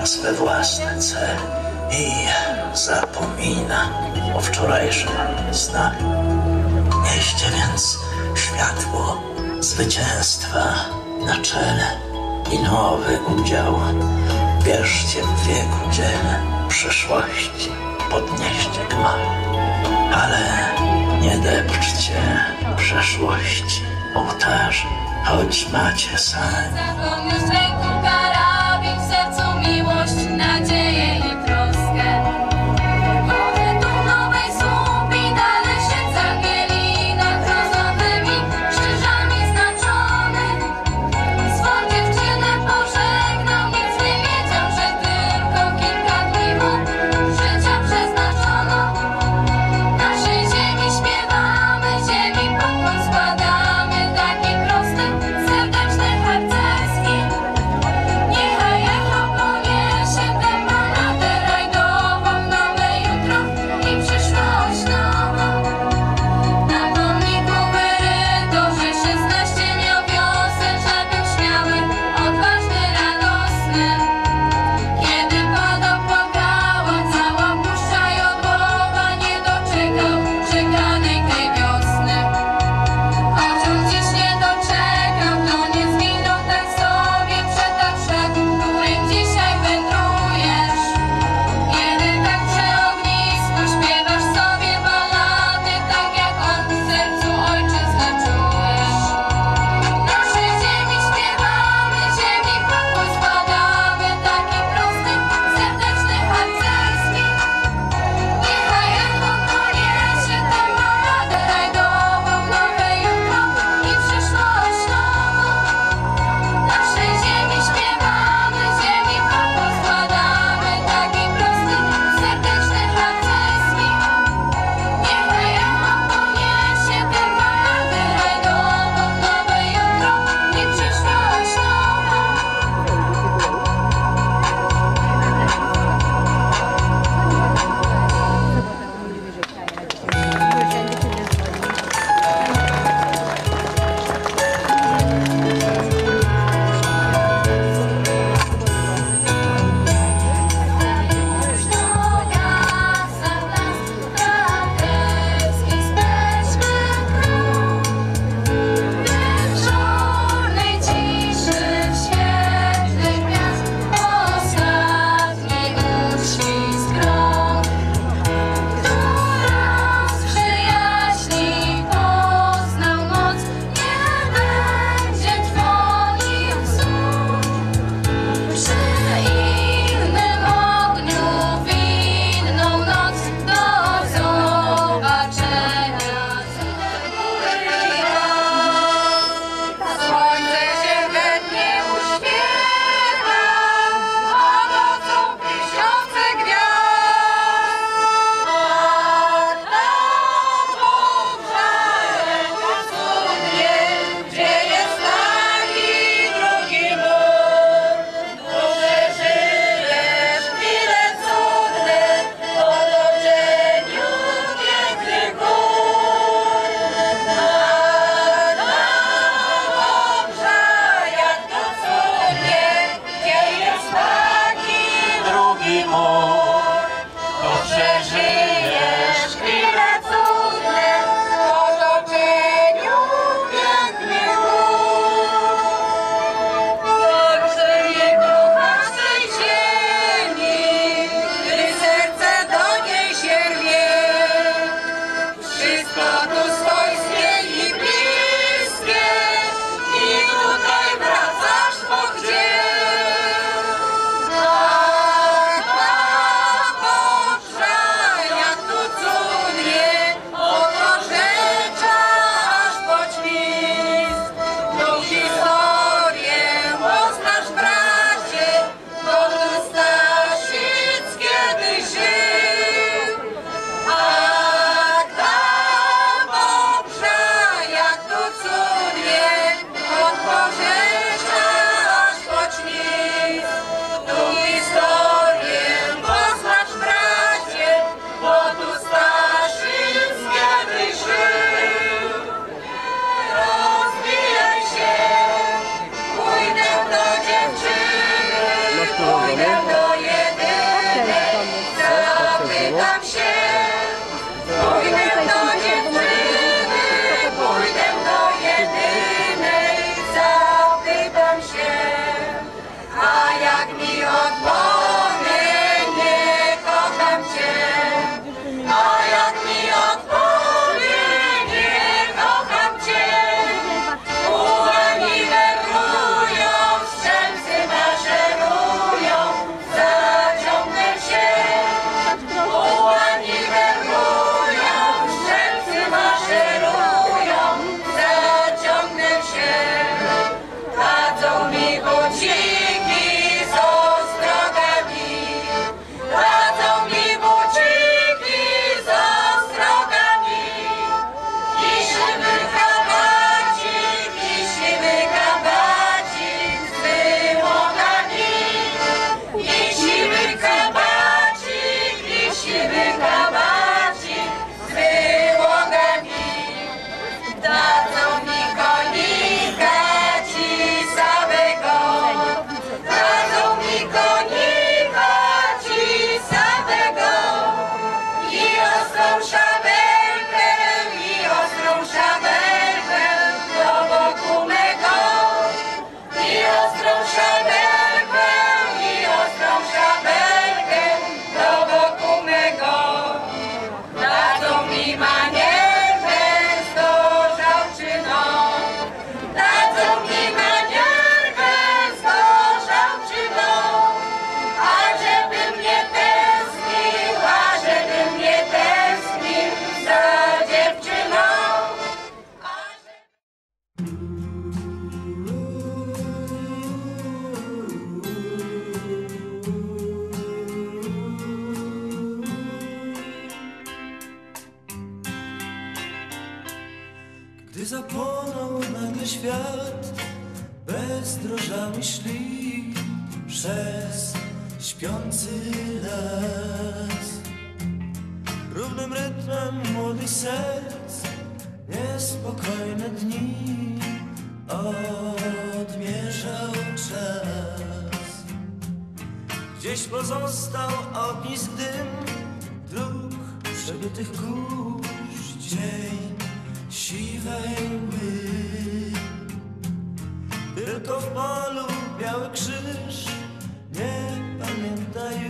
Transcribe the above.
ma swe własne cele i zapomina o wczorajszym snach. Nieście więc światło zwycięstwa na czele i nowy udział. Bierzcie w wieku dziele przyszłości, podnieście gmach, ale nie depczcie przeszłości ołtarzy, choć macie sami. Gdy zapłonął nagle świat, bezdrożami szli przez śpiący las. Równym rytmem młodych serc niespokojne dni odmierzał czas. Gdzieś pozostał ognisk dym dróg przebytych kurz, dzień siwej. Tylko w polu biały krzyż nie pamięta już